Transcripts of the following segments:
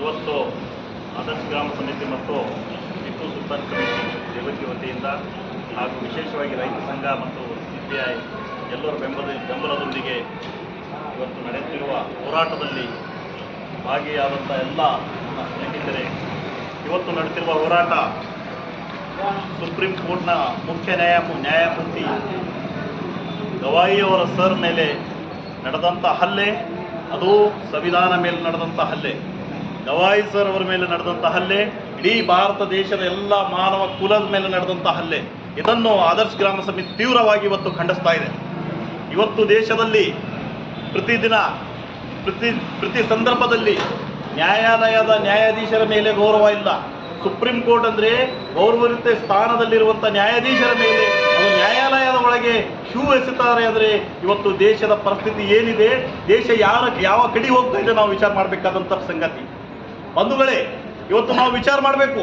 ಇವತ್ತು ಆದರ್ಶ ಗ್ರಾಮ ಸಮಿತಿ ಮತ್ತು ಟಿಪ್ಪು ಸುಲ್ತಾನ್ ಕಮಿಟಿ ದೇವಕಿ ವತಿಯಿಂದ ಹಾಗೂ ವಿಶೇಷವಾಗಿ ರೈತ ಸಂಘ ಮತ್ತು ಸಿ ಪಿ ಐ ಎಲ್ಲರ ಬೆಂಬಲ ಬೆಂಬಲದೊಂದಿಗೆ ಇವತ್ತು ನಡೆಯುತ್ತಿರುವ ಹೋರಾಟದಲ್ಲಿ ಭಾಗಿಯಾದಂಥ ಎಲ್ಲ ಸ್ನೇಹಿತರೆ, ಇವತ್ತು ನಡೆಯುತ್ತಿರುವ ಹೋರಾಟ ಸುಪ್ರೀಂ ಕೋರ್ಟ್ನ ಮುಖ್ಯ ನ್ಯಾಯಮು ನ್ಯಾಯಮೂರ್ತಿ ಗವಾಯಿಯವರ ಸರ್ ಮೇಲೆ ನಡೆದಂಥ ಹಲ್ಲೆ, ಅದು ಸಂವಿಧಾನ ಮೇಲೆ ನಡೆದಂಥ ಹಲ್ಲೆ. ಗವಾಯಿ ಸರ್ ಅವರ ಮೇಲೆ ನಡೆದಂತಹ ಹಲ್ಲೆ, ಇಡೀ ಭಾರತ ದೇಶದ ಎಲ್ಲ ಮಾನವ ಕುಲದ ಮೇಲೆ ನಡೆದಂತಹ ಹಲ್ಲೆ. ಇದನ್ನು ಆದರ್ಶ ಗ್ರಾಮ ಸಮಿತಿ ತೀವ್ರವಾಗಿ ಇವತ್ತು ಖಂಡಿಸ್ತಾ ಇದೆ. ಇವತ್ತು ದೇಶದಲ್ಲಿ ಪ್ರತಿದಿನ ಪ್ರತಿ ಪ್ರತಿ ಸಂದರ್ಭದಲ್ಲಿ ನ್ಯಾಯಾಲಯದ ನ್ಯಾಯಾಧೀಶರ ಮೇಲೆ ಗೌರವ ಇಲ್ಲ. ಸುಪ್ರೀಂ ಕೋರ್ಟ್ ಅಂದ್ರೆ ಗೌರವಯುತ ಸ್ಥಾನದಲ್ಲಿರುವಂಥ ನ್ಯಾಯಾಧೀಶರ ಮೇಲೆ ಅದು ನ್ಯಾಯಾಲಯದ ಒಳಗೆ ಶೂ ಎಸೆತಾರೆ ಅಂದರೆ ಇವತ್ತು ದೇಶದ ಪರಿಸ್ಥಿತಿ ಏನಿದೆ, ದೇಶ ಯಾರ, ಯಾವ ಕಡೆ ಹೋಗ್ತಾ ಇದೆ ನಾವು ವಿಚಾರ ಮಾಡಬೇಕಾದಂಥ ಸಂಗತಿ. ಬಂಧುಗಳೇ, ಇವತ್ತು ನಾವು ವಿಚಾರ ಮಾಡಬೇಕು.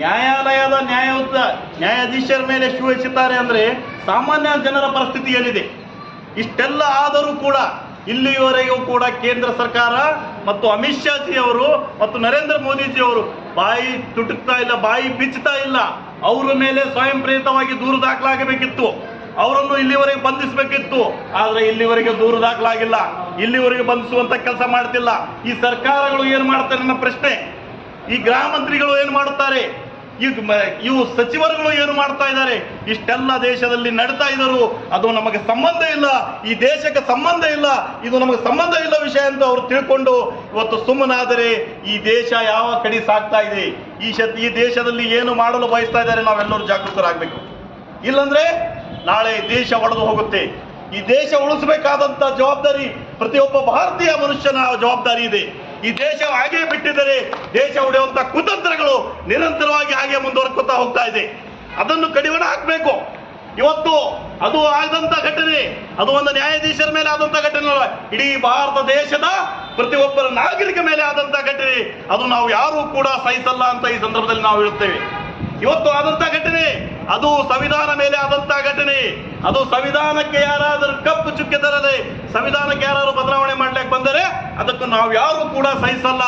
ನ್ಯಾಯಾಲಯದ ನ್ಯಾಯಯುತ ನ್ಯಾಯಾಧೀಶರ ಮೇಲೆ ಶೂ ಹೆಚ್ಚುತ್ತಾರೆ ಅಂದರೆ ಸಾಮಾನ್ಯ ಜನರ ಪರಿಸ್ಥಿತಿ ಏನಿದೆ? ಇಷ್ಟೆಲ್ಲ ಆದರೂ ಕೂಡ ಇಲ್ಲಿಯವರೆಗೂ ಕೂಡ ಕೇಂದ್ರ ಸರ್ಕಾರ ಮತ್ತು ಅಮಿತ್ ಶಾ ಜಿ ಅವರು ಮತ್ತು ನರೇಂದ್ರ ಮೋದಿಜಿ ಅವರು ಬಾಯಿ ತುಟುಕ್ತಾ ಇಲ್ಲ, ಬಾಯಿ ಬಿಚ್ಚುತ್ತಾ ಇಲ್ಲ. ಅವರ ಮೇಲೆ ಸ್ವಯಂ ಪ್ರೇರಿತವಾಗಿ ದೂರು ದಾಖಲಾಗಬೇಕಿತ್ತು. ಅವರನ್ನು ಇಲ್ಲಿವರೆಗೆ ಬಂಧಿಸಬೇಕಿತ್ತು. ಆದ್ರೆ ಇಲ್ಲಿವರೆಗೆ ದೂರು ದಾಖಲಾಗಿಲ್ಲ. ಇಲ್ಲಿವರೆಗೆ ಬಂಧಿಸುವಂತ ಕೆಲಸ ಮಾಡ್ತಿಲ್ಲ. ಈ ಸರ್ಕಾರಗಳು ಏನು ಮಾಡ್ತಾರೆ ಅನ್ನೋ ಪ್ರಶ್ನೆ? ಈ ಗೃಹ ಮಂತ್ರಿಗಳು ಏನು ಮಾಡುತ್ತಾರೆ? ಇವು ಸಚಿವರುಗಳು ಏನು ಮಾಡ್ತಾ ಇದ್ದಾರೆ? ಇಷ್ಟೆಲ್ಲ ದೇಶದಲ್ಲಿ ನಡೀತಾ ಇದ್ದರು ಅದು ನಮಗೆ ಸಂಬಂಧ ಇಲ್ಲ. ಈ ದೇಶಕ್ಕೆ ಸಂಬಂಧ ಇಲ್ಲ. ಇದು ನಮಗೆ ಸಂಬಂಧ ಇಲ್ಲ ವಿಷಯ ಅಂತ ಅವರು ತಿಳ್ಕೊಂಡು ಇವತ್ತು ಸುಮ್ಮನಾದರೆ ಈ ದೇಶ ಯಾವ ಕಡೆ ಸಾಗ್ತಾ ಇದೆ? ಈ ಈ ದೇಶದಲ್ಲಿ ಏನು ಮಾಡಲು ಬಯಸ್ತಾ ಇದ್ದಾರೆ ನಾವೆಲ್ಲರೂ ಜಾಗೃತರಾಗಬೇಕು. ಇಲ್ಲಂದ್ರೆ ನಾಳೆ ದೇಶ ಒಡೆದು ಹೋಗುತ್ತೆ. ಈ ದೇಶ ಉಳಿಸಬೇಕಾದಂತ ಜವಾಬ್ದಾರಿ ಪ್ರತಿಯೊಬ್ಬ ಭಾರತೀಯ ಮನುಷ್ಯನ ಜವಾಬ್ದಾರಿ ಇದೆ. ಈ ದೇಶ ಹಾಗೆ ಬಿಟ್ಟಿದ್ದರೆ ದೇಶ ಉಳಿಯುವಂತ ಕುತಂತ್ರಗಳು ನಿರಂತರವಾಗಿ ಹಾಗೆ ಮುಂದುವರ್ಕೋತಾ ಹೋಗ್ತಾ ಇದೆ. ಅದನ್ನು ಕಡಿವಾಣ ಹಾಕಬೇಕು. ಇವತ್ತು ಅದು ಆದಂತ ಘಟನೆ, ಅದು ಒಂದು ನ್ಯಾಯಾಧೀಶರ ಮೇಲೆ ಆದಂತ ಘಟನೆ ಅಲ್ಲ, ಇಡೀ ಭಾರತ ದೇಶದ ಪ್ರತಿಯೊಬ್ಬರ ನಾಗರಿಕ ಮೇಲೆ ಆದಂತ ಘಟನೆ. ಅದು ನಾವು ಯಾರೂ ಕೂಡ ಸಹಿಸಲ್ಲ ಅಂತ ಈ ಸಂದರ್ಭದಲ್ಲಿ ನಾವು ಹೇಳುತ್ತೇವೆ. ಇವತ್ತು ಆದಂತಹ ಘಟನೆ, ಅದು ಸಂವಿಧಾನ ಮೇಲೆ ಆದಂತಹ ಘಟನೆ. ಅದು ಸಂವಿಧಾನಕ್ಕೆ ಯಾರಾದರೂ ಕಪ್ಪು ಚುಕ್ಕೆ ತರದೆ ಸಂವಿಧಾನಕ್ಕೆ ಯಾರಾದರೂ ಬದಲಾವಣೆ ಮಾಡ್ಲಿಕ್ಕೆ ಬಂದರೆ ಅದಕ್ಕೂ ನಾವು ಯಾರು ಕೂಡ ಸಹಿಸಲ್ಲ.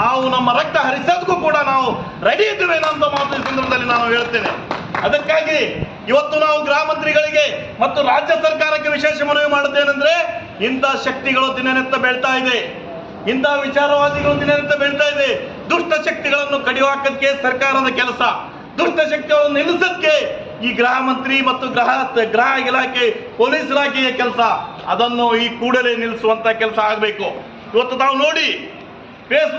ನಾವು ನಮ್ಮ ರಕ್ತ ಹರಿಸೋದಕ್ಕೂ ಕೂಡ ನಾವು ರೆಡಿ ಇದ್ದೇವೆ ಅಂತ ಮಾತು ಈ ಸಂದರ್ಭದಲ್ಲಿ ನಾನು ಹೇಳ್ತೇನೆ ಅದಕ್ಕಾಗಿ ಇವತ್ತು ನಾವು ಗ್ರಾಮಂತ್ರಿಗಳಿಗೆ ಮತ್ತು ರಾಜ್ಯ ಸರ್ಕಾರಕ್ಕೆ ವಿಶೇಷ ಮನವಿ ಮಾಡುತ್ತೇನೆಂದ್ರೆ ಇಂಥ ಶಕ್ತಿಗಳು ದಿನನಿತ್ಯ ಬೆಳ್ತಾ ಇದೆ. ಇಂಥ ವಿಚಾರವಾದಿಗಳು ದಿನನಿತ್ಯ ಬೆಳ್ತಾ ಇದೆ. ದುಷ್ಟ ಶಕ್ತಿಗಳನ್ನು ಕಡಿವಾಕಕ್ಕೆ ಸರ್ಕಾರದ ಕೆಲಸ. ದುಷ್ಟ ಶಕ್ತಿಯನ್ನು ನಿಲ್ಲಿಸಕ್ಕೆ ಈ ಗೃಹ ಮಂತ್ರಿ ಮತ್ತು ಗೃಹ ಗೃಹ ಇಲಾಖೆ ಪೊಲೀಸ್ ಇಲಾಖೆಯ ಕೆಲಸ. ಅದನ್ನು ಈ ಕೂಡಲೇ ನಿಲ್ಲಿಸುವಂತ ಕೆಲಸ ಆಗಬೇಕು. ಇವತ್ತು ನಾವು ನೋಡಿ ಫೇಸ್ಬುಕ್